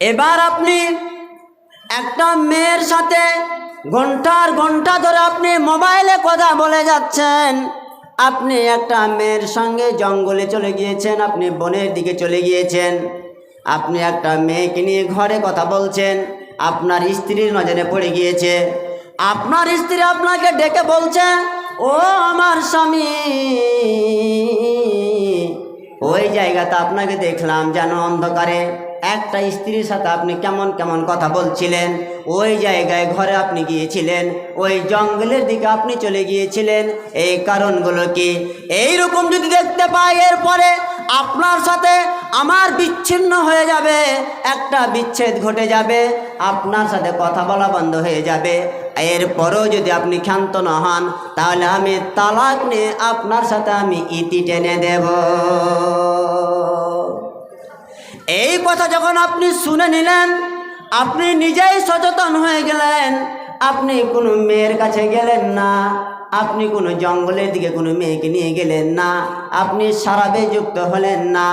এবার আপনি একটা মেয়ের সাথে ঘণ্টার ঘণ্টা ধরে আপনি মোবাইলে কথা বলে যাচ্ছেন। আপনি একটা মেয়ের সঙ্গে জঙ্গলে চলে গিয়েছেন, আপনি বনের দিকে চলে গিয়েছেন। আপনি একটা মেয়েকে নিয়ে ঘরে কথা বলছেন, আপনার স্ত্রীর নজরে পড়ে গিয়েছে। আপনার স্ত্রী আপনাকে ডেকে বলছে, ও আমার স্বামী, ওই জায়গাতে আপনাকে দেখলাম যেন অন্ধকারে। একটা স্ত্রীর সাথে আপনি কেমন কেমন কথা বলছিলেন? ওই জায়গায় ঘরে আপনি গিয়েছিলেন, ওই জঙ্গলের দিকে আপনি চলে গিয়েছিলেন। এই কারণগুলো কি? এই রকম যদি দেখতে পাই, এরপরে আপনার সাথে আমার বিচ্ছিন্ন হয়ে যাবে, একটা বিচ্ছেদ ঘটে যাবে, আপনার সাথে কথা বলা বন্ধ হয়ে যাবে। এরপরেও যদি আপনি ক্ষান্ত না হন, তাহলে আমি তালাক নিয়ে আপনার সাথে আমি ইতি টেনে দেব। এই কথা যখন আপনি শুনে নিলেন, আপনি নিজেই সচেতন হয়ে গেলেন, আপনি কোনো মেয়ের কাছে গেলেন না, আপনি কোনো জঙ্গলের দিকে কোনো মেয়েকে নিয়ে গেলেন না, আপনি সারাবে যুক্ত হলেন না,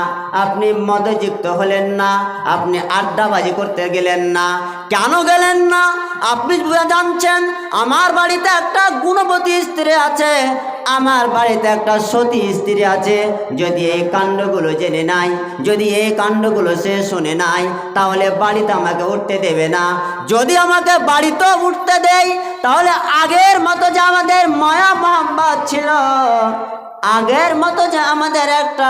আপনি মদে যুক্ত হলেন না, আপনি আড্ডাবাজি করতে গেলেন না, কেন গেলেন না? আপনি জানছেন, আমার বাড়িতে একটা গুণবতী স্ত্রী আছে আমার বাড়িতে একটা সতী স্ত্রী আছে। যদি এই কাণ্ডগুলো জেনে নাই, যদি এই কাণ্ডগুলো সে শুনে নাই, তাহলে বাড়িতে আমাকে উঠতে দেবে না। যদি আমাকে বাড়িতেও উঠতে দেয়, তাহলে আগের মতো যে আমাদের মায়া মোহাম্মদ ছিল আগের মতো যে আমাদের একটা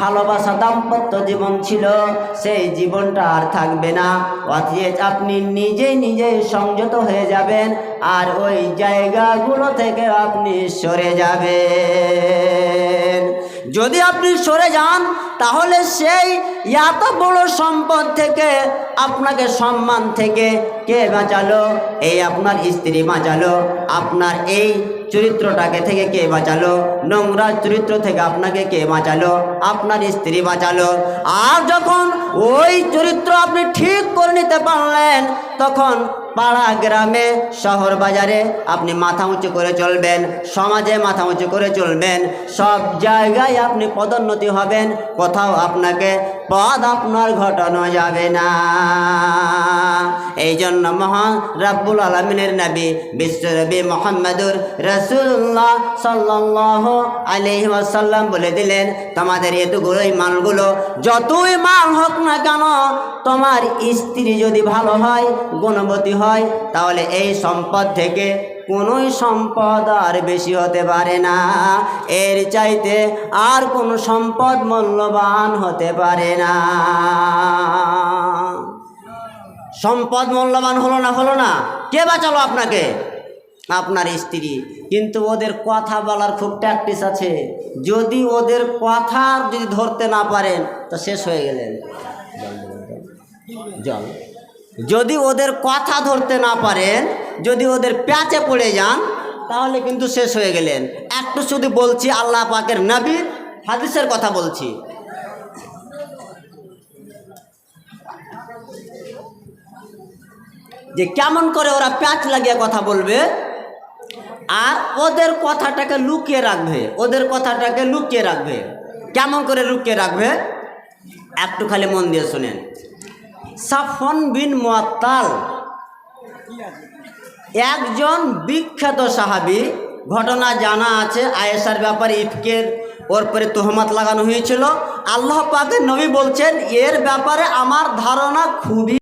ভালোবাসা দাম্পত্য জীবন ছিল, সেই জীবনটা আর থাকবে না। অথচ আপনি নিজেই নিজেই সংযত হয়ে যাবেন, আর ওই জায়গাগুলো থেকে আপনি সরে যাবেন। যদি আপনি সরে যান, তাহলে সেই এত বড় সম্পদ থেকে আপনাকে সম্মান থেকে কে বাঁচালো? এই আপনার স্ত্রী বাঁচালো। আপনার এই চরিত্রটাকে থেকে কে বাঁচালো? নোংরা চরিত্র থেকে আপনাকে কে বাঁচালো? আপনার স্ত্রী বাঁচালো। আর যখন ওই চরিত্র আপনি ঠিক করে নিতে পারলেন, তখন পাড়া গ্রামে শহর বাজারে আপনি মাথা উঁচু করে চলবেন, সমাজে মাথা উঁচু করে চলবেন, সব জায়গায় আপনি পদোন্নতি হবেন, কোথাও আপনাকে পদ আপনার ঘটানো যাবে না। এই জন্য মহান রাব্বুল আলমিনের নবী বিশ্বনবী মোহাম্মদুর রসুল্লাহ সাল্লাহ আলহি ওয়াসাল্লাম বলে দিলেন, তোমাদের এতগুলোই মালগুলো যতই মাল হোক না কেন, তোমার স্ত্রী যদি ভালো হয়, গুণবতী হয়, তাহলে এই সম্পদ থেকে কোনোই সম্পদ আর বেশি হতে পারে না। এর চাইতে আর কোনো সম্পদ মূল্যবান হতে পারে না। সম্পদ মূল্যবান হলো না হলো না? কে বাঁচালো আপনাকে? আপনার স্ত্রী। কিন্তু ওদের কথা বলার খুব প্র্যাকটিস আছে। যদি ওদের কথা যদি ধরতে না পারেন, তো শেষ হয়ে গেলেন। জল। যদি ওদের কথা ধরতে না পারেন, যদি ওদের প্যাচে পড়ে যান, তাহলে কিন্তু শেষ হয়ে গেলেন। একটু শুধু বলছি, আল্লাহ পাকের নবীর হাদিসের কথা বলছি। যে কেমন করে ওরা প্যাচ লাগিয়ে কথা বলবে, আর ওদের কথাটাকে লুকিয়ে রাখবে, ওদের কথাটাকে লুকিয়ে রাখবে। কেমন করে লুকিয়ে রাখবে? একটু খালি মন দিয়ে শুনেন। সাফন বিন মোয়াত্তাল একজন বিখ্যাত সাহাবি, ঘটনা জানা আছে, আয়েশার ব্যাপারে ইফকের ওর পরে তোহমত লাগানো হয়েছিল। আল্লাহ পাকের নবী বলছেন, এর ব্যাপারে আমার ধারণা খুবই